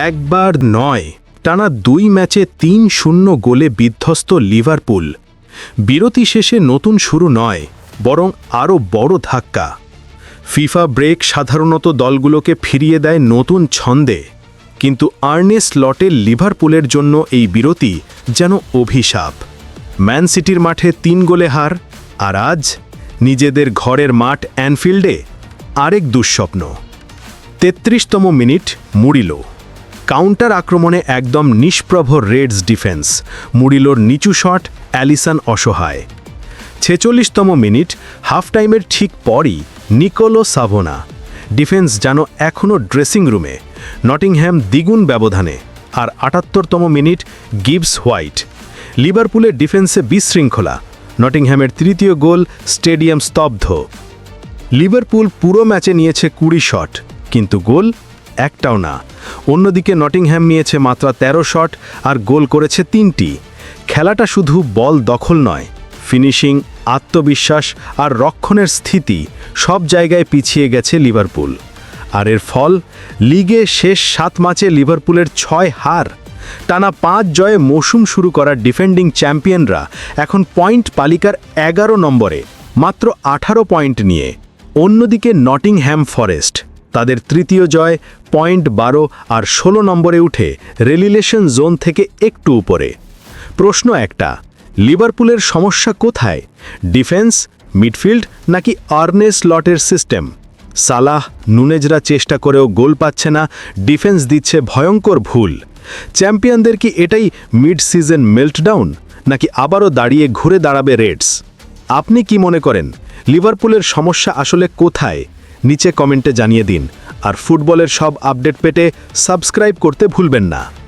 একবার নয়, টানা দুই ম্যাচে তিন শূন্য গোলে বিধ্বস্ত লিভারপুল। বিরতি শেষে নতুন শুরু নয়, বরং আরও বড় ধাক্কা। ফিফা ব্রেক সাধারণত দলগুলোকে ফিরিয়ে দেয় নতুন ছন্দে, কিন্তু আর্নেস লটের লিভারপুলের জন্য এই বিরতি যেন অভিশাপ। ম্যান সিটির মাঠে তিন গোলে হার, আর আজ নিজেদের ঘরের মাঠ অ্যানফিল্ডে আরেক দুঃস্বপ্ন। তেত্রিশতম মিনিট মুড়িলো। কাউন্টার আক্রমণে একদম নিষ্প্রভ রেডস ডিফেন্স মুড়িলোর নিচু শট অ্যালিসন অসহায়। ছেচল্লিশতম মিনিট হাফ টাইমের ঠিক পরই নিকোলো সাভোনা। ডিফেন্স যেন এখনও ড্রেসিং রুমে নটিংহ্যাম দ্বিগুণ ব্যবধানে। আর আটাত্তরতম মিনিট, গিবস হোয়াইট। লিভারপুলের ডিফেন্সে বিশৃঙ্খলা। নটিংহ্যামের তৃতীয় গোল, স্টেডিয়াম স্তব্ধ। লিভারপুল পুরো ম্যাচে নিয়েছে কুড়ি শট কিন্তু গোল একটাও না। অন্যদিকে নটিংহ্যাম নিয়েছে মাত্র ১৩ শট আর গোল করেছে তিনটি। খেলাটা শুধু বল দখল নয়, ফিনিশিং, আত্মবিশ্বাস আর রক্ষণের স্থিতি সব জায়গায় পিছিয়ে গেছে লিভারপুল। আর এর ফল, লিগে শেষ সাত ম্যাচে লিভারপুলের ছয় হার। টানা পাঁচ জয়ে মৌসুম শুরু করা ডিফেন্ডিং চ্যাম্পিয়নরা এখন পয়েন্ট পালিকার এগারো নম্বরে, মাত্র আঠারো পয়েন্ট নিয়ে। অন্যদিকে নটিংহ্যাম ফরেস্ট তাদের তৃতীয় জয় পয়েন্ট বারো আর ষোলো নম্বরে উঠে রেলিলেশন জোন থেকে একটু উপরে। প্রশ্ন একটা, লিভারপুলের সমস্যা কোথায়? ডিফেন্স, মিডফিল্ড নাকি আর্নেস লটের সিস্টেম? সালাহ, নুনেজরা চেষ্টা করেও গোল পাচ্ছে না, ডিফেন্স দিচ্ছে ভয়ঙ্কর ভুল। চ্যাম্পিয়নদের কি এটাই মিড সিজন মেল্টডাউন নাকি আবারও দাঁড়িয়ে ঘুরে দাঁড়াবে রেডস আপনি কি মনে করেন, লিভারপুলের সমস্যা আসলে কোথায়? নিচে কমেন্টে জানিয়ে দিন। আর ফুটবলের সব আপডেট পেতে সাবস্ক্রাইব করতে ভুলবেন না।